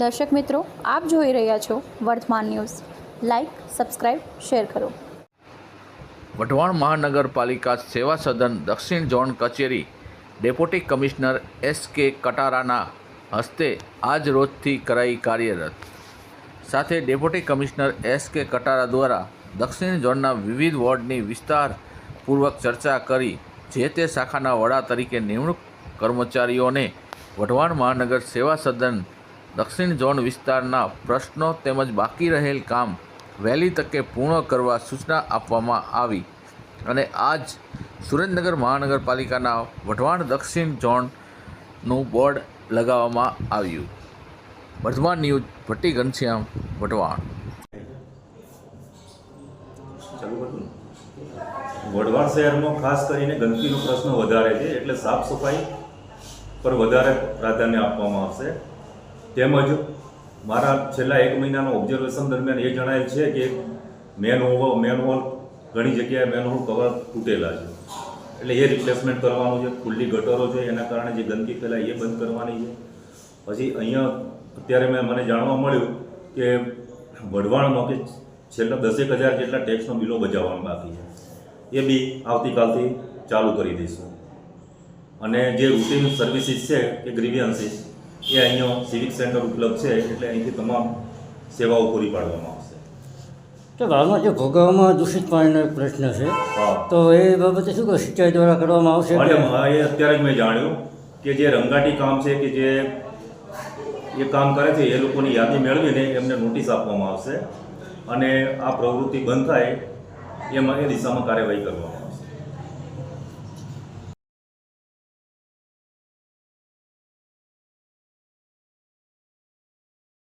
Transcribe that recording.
દર્શક મિત્રો, આપ જોઈ રહ્યા છો વર્તમાન ન્યૂઝ. લાઇક સબસ્ક્રાઇબ શેર કરો. વઢવાણ મહાનગરપાલિકા સેવા સદન દક્ષિણ ઝોન કચેરી ડેપ્યુટી કમિશનર એસ કે કટારાના હસ્તે આજ રોજથી કરાઈ કાર્યરત. સાથે ડેપ્યુટી કમિશનર એસ કે કટારા દ્વારા દક્ષિણ ઝોનના વિવિધ વોર્ડની વિસ્તારપૂર્વક ચર્ચા કરી, જે તે શાખાના વડા તરીકે નિમણૂક કર્મચારીઓને વઢવાણ મહાનગર સેવા સદન દક્ષિણ ઝોન વિસ્તારના પ્રશ્નો તેમજ બાકી રહેલ કામ વહેલી તકે પૂર્ણ કરવા સૂચના આપવામાં આવી અને આજ સુરેન્દ્રનગર મહાનગરપાલિકાના વઢવાણ દક્ષિણ ઝોનનું બોર્ડ લગાવવામાં આવ્યું. વર્ધમાન ન્યૂઝ ભટ્ટી ઘનશ્યામ, વઢવાણ. વઢવાણ શહેરમાં ખાસ કરીને ગંદકીનો પ્રશ્ન વધારે છે, એટલે સાફ સફાઈ પર વધારે પ્રાધાન્ય આપવામાં આવશે. તેમજ મારા છેલ્લા એક મહિનાના ઓબ્ઝર્વેશન દરમિયાન એ જણાયેલ છે કે મેન હોલ મેન હોલ ઘણી જગ્યાએ મેન હોલ કવર તૂટેલા છે. એટલે એ રિપ્લેસમેન્ટ કરવાનું છે, ખુલ્લી ગટરો છે, એના કારણે જે ગંદકી ફેલાય એ બંધ કરવાની છે. પછી અહીંયા અત્યારે મેં મને જાણવા મળ્યું કે વઢવાણમાં કે છેલ્લા દસેક હજાર જેટલા ટેક્સનો બિલો બજાવવાનો બાકી છે. એ બી આવતીકાલથી ચાલુ કરી દઈશું. અને જે રૂટીન સર્વિસીસ છે કે ગ્રીવિયન્સીસ એ અહીંયા સિવિક સેન્ટર ઉપલબ્ધ છે એટલે અહીંથી તમામ સેવાઓ પૂરી પાડવામાં આવશે. તો હાલમાં જે ભોગાવવામાં દૂષિત પાણીનો એક પ્રશ્ન છે તો એ બાબતે શું સિંચાઈ દ્વારા કરવામાં આવશે એ અત્યારે જ મેં જાણ્યું કે જે રંગાટી કામ છે કે જે એ કામ કરે છે એ લોકોની યાદી મેળવીને એમને નોટિસ આપવામાં આવશે અને આ પ્રવૃત્તિ બંધ થાય એમાં એ દિશામાં કાર્યવાહી કરવામાં આવશે.